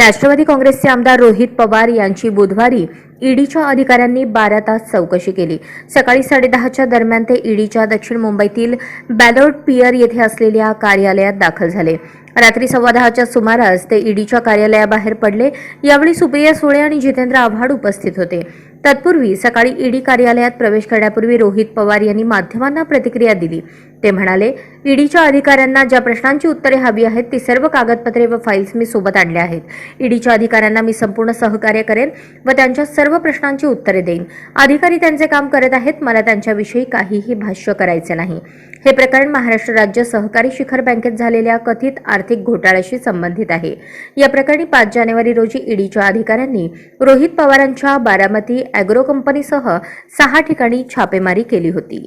राष्ट्रवादी काँग्रेसचे आमदार रोहित पवार यांची बुधवारी ईडीच्या अधिकाऱ्यांनी बारा तास चौकशी केली. सकाळी साडेदहाच्या दरम्यान ते ईडीच्या दक्षिण मुंबईतील बॅलोड पियर येथे असलेल्या कार्यालयात दाखल झाले. रात्री सव्वा दहाच्या सुमारास ते ईडीच्या कार्यालयाबाहेर पडले. यावेळी सुप्रिया सुळे आणि जितेंद्र आव्हाड उपस्थित होते. तत्पूर्वी सकाळी ईडी कार्यालयात प्रवेश करण्यापूर्वी रोहित पवार यांनी माध्यमांना प्रतिक्रिया दिली. ते म्हणाले ईडीच्या अधिकाऱ्यांना ज्या प्रश्नांची उत्तरे हवी आहेत ती सर्व कागदपत्रे व फाईल्स मी सोबत आणल्या आहेत. ईडीच्या अधिकाऱ्यांना मी संपूर्ण सहकार्य करेन व त्यांच्या सर्व प्रश्नांची उत्तरे देईन. अधिकारी त्यांचे काम करत आहेत मला त्यांच्याविषयी काहीही भाष्य करायचे नाही. हे प्रकरण महाराष्ट्र राज्य सहकारी शिखर बँकेत झालेल्या कथित आर्थिक घोटाळ्याशी संबंधित आहे. या प्रकरणी पाच जानेवारी रोजी ईडीच्या अधिकाऱ्यांनी रोहित पवारांच्या बारामती अॅग्रो कंपनीसह सहा ठिकाणी छापेमारी केली होती.